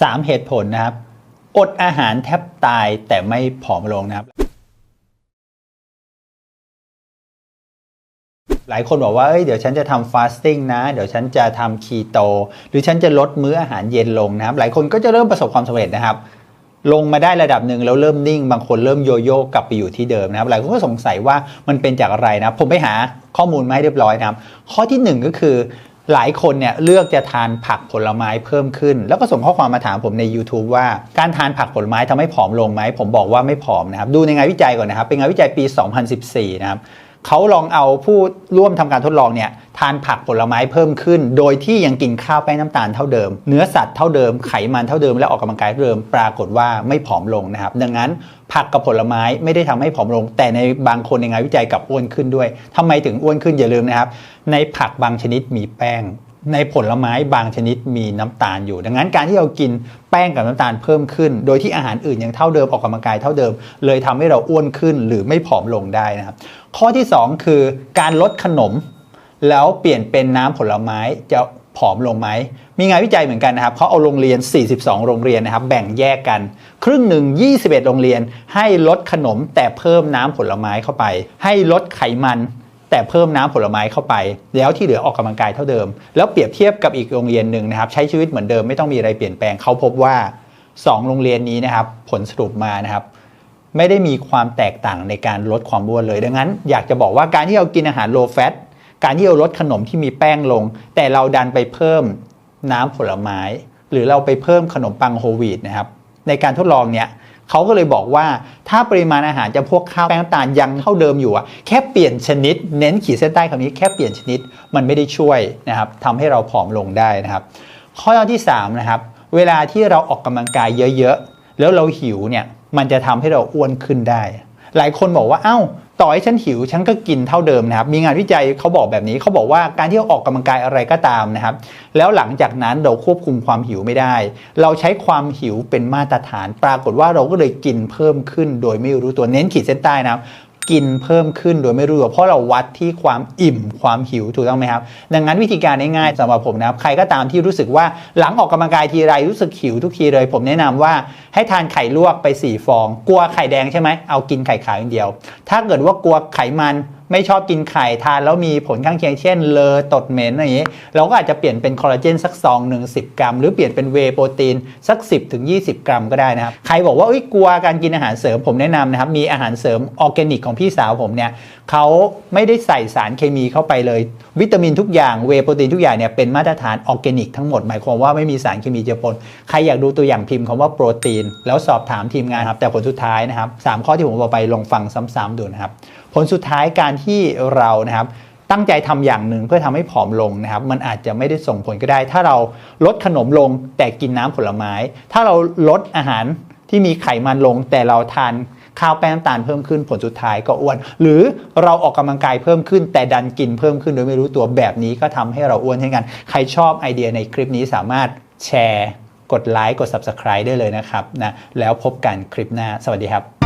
3 เหตุผลนะครับ อดอาหารแทบตายแต่ไม่ผอมลงนะครับ หลายคนบอกว่าเอ้ยเดี๋ยวฉันจะทำฟาสติ้งนะ เดี๋ยวฉันจะทำคีโต หรือฉันจะลดมื้ออาหารเย็นลงนะครับ หลายคนก็จะเริ่มประสบความสำเร็จนะครับลงมาได้ระดับหนึ่งแล้วเริ่มนิ่ง บางคนเริ่มโยโย่กลับไปอยู่ที่เดิมนะครับหลายคนก็สงสัยว่ามันเป็นจากอะไรนะผมไปหาข้อมูลมาให้เรียบร้อยนะครับ ข้อที่หนึ่งก็คือ หลายคนเนี่ยเลือกจะทานผักผลไม้เพิ่มขึ้น แล้วก็ส่งข้อความมาถามผมใน YouTube ว่าการทานผักผลไม้ทำให้ผอมลงไหม ผมบอกว่าไม่ผอมนะครับ ดูในงานวิจัยก่อนนะครับ เป็นงานวิจัยปี 2014 นะครับ เขาลองเอาผู้ร่วมทำการทดลองเนี่ยทานผักผลไม้เพิ่มขึ้น โดยที่ยังกินข้าวแป้งน้ำตาลเท่าเดิม เนื้อสัตว์เท่าเดิมไขมันเท่าเดิมและออกกำลังกายเท่าเดิมปรากฏว่าไม่ผอมลงนะครับ ดังนั้นผักกับผลไม้ไม่ได้ทำให้ผอมลง แต่ในบางคนในงานวิจัยกลับอ้วนขึ้นด้วยทำไมถึงอ้วนขึ้นอย่าลืมนะครับ ในผักบางชนิดมีแป้ง ในผลไม้บางชนิดมีน้ำตาลอยู่ ดังนั้นการที่เรากินแป้งกับน้ำตาลเพิ่มขึ้น โดยที่อาหารอื่นยังเท่าเดิมออกกำลังกายเท่าเดิม เลยทำให้เราอ้วนขึ้นหรือไม่ผอมลงได้นะครับ ข้อที่ 2 คือการลดขนม แล้วเปลี่ยนเป็นน้ำผลไม้จะผอมลงไหม มีงานวิจัยเหมือนกันนะครับเขาเอาโรงเรียน 42 โรงเรียนนะครับ แบ่งแยกกัน ครึ่งหนึ่ง 21 โรงเรียน ให้ลดขนมแต่เพิ่มน้ำผลไม้เข้าไป ให้ลดไขมัน แต่เพิ่มน้ำผลไม้เข้าไป แล้วที่เหลือออกกำลังกายเท่าเดิม แล้วเปรียบเทียบกับอีกโรงเรียนหนึ่งนะครับ ใช้ชีวิตเหมือนเดิมไม่ต้องมีอะไรเปลี่ยนแปลงเขาพบว่า 2 โรงเรียนนี้นะครับ ผลสรุปมานะครับ ไม่ได้มีความแตกต่างในการลดความอ้วนเลย ดังนั้น อยากจะบอกว่าการที่เรากินอาหาร low fat การที่เราลดขนมที่มีแป้งลง แต่เราดันไปเพิ่มน้ำผลไม้ หรือเราไปเพิ่มขนมปังโฮลวีตนะครับในการทดลองเนี่ย เขาก็เลยบอกว่าถ้าปริมาณอาหารจะพวกข้าวแป้งน้ำตาลยังเท่าเดิมอยู่อะแค่เปลี่ยนชนิด เน้นขีดเส้นใต้คำนี้แค่เปลี่ยนชนิดมันไม่ได้ช่วยนะครับทำให้เราผอมลงได้นะครับ ข้อที่สามนะครับเวลาที่เราออกกำลังกายเยอะๆ แล้วเราหิวเนี่ยมันจะทำให้เราอ้วนขึ้นได้ หลายคนบอกว่าเอ้า ต่อให้ฉันหิวฉันก็กินเท่าเดิมนะครับ มีงานวิจัยเขาบอกแบบนี้เขาบอกว่าการที่เราออกกำลังกายอะไรก็ตามนะครับ แล้วหลังจากนั้นเราควบคุมความหิวไม่ได้ เราใช้ความหิวเป็นมาตรฐาน ปรากฏว่าเราก็เลยกินเพิ่มขึ้นโดยไม่รู้ตัวเน้นขีดเส้นใต้นะครับ กินเพิ่มขึ้นโดยไม่รู้ตัวเพราะเราวัดที่ความอิ่มความหิวถูกต้องไหมครับ ดังนั้นวิธีการง่ายๆสำหรับผมนะครับ ใครก็ตามที่รู้สึกว่าหลังออกกำลังกายทีไรรู้สึกหิวทุกทีเลย ผมแนะนำว่าให้ทานไข่ลวกไป 4 ฟอง กลัวไข่แดงใช่ไหมเอากินไข่ขาวอย่างเดียว ถ้าเกิดว่ากลัวไขมัน ไม่ชอบกินไข่ทานแล้วมีผลข้างเคียงเช่น เลอตดเหม็นอะไรอย่างนี้เราก็อาจจะเปลี่ยนเป็นคอลลาเจนสักซองหนึ่งสิกรัม หรือเปลี่ยนเป็นเวโปรตีนสัก 10ถึง20 กรัมก็ได้นะครับ ใครบอกว่าเอ้ยกลัวการกินอาหารเสริมผมแนะนำนะครับ มีอาหารเสริมออร์แกนิกของพี่สาวผมเนี่ยเขาไม่ได้ใส่สารเคมีเข้าไปเลย วิตามินทุกอย่างเวโปรตีนทุกอย่างเนี่ยเป็นมาตรฐานออร์แกนิกทั้งหมดหมายความว่าไม่มีสารเคมีเจือปนใครอยากดูตัวอย่างพิมพ์คำว่าโปรตีน แล้วสอบถามทีมงานครับแต่ผลสุดท้ายนะครับสามข้อที่ผมบอกไปลองฟังซ้ำๆดูนะครับ ผลสุดท้ายการที่เรานะครับตั้งใจทำอย่างหนึ่งเพื่อทำให้ผอมลงนะครับ มันอาจจะไม่ได้ส่งผลก็ได้ ถ้าเราลดขนมลงแต่กินน้ำผลไม้ ถ้าเราลดอาหารที่มีไขมันลง แต่เราทานข้าวแป้งน้ำตาลเพิ่มขึ้นผลสุดท้ายก็อ้วน หรือเราออกกำลังกายเพิ่มขึ้น แต่ดันกินเพิ่มขึ้นโดยไม่รู้ตัวแบบนี้ก็ทำให้เราอ้วนเช่นกัน ใครชอบไอเดียในคลิปนี้สามารถแชร์ กดไลค์กด Subscribe ได้เลยนะครับนะแล้วพบกันคลิปหน้า สวัสดีครับ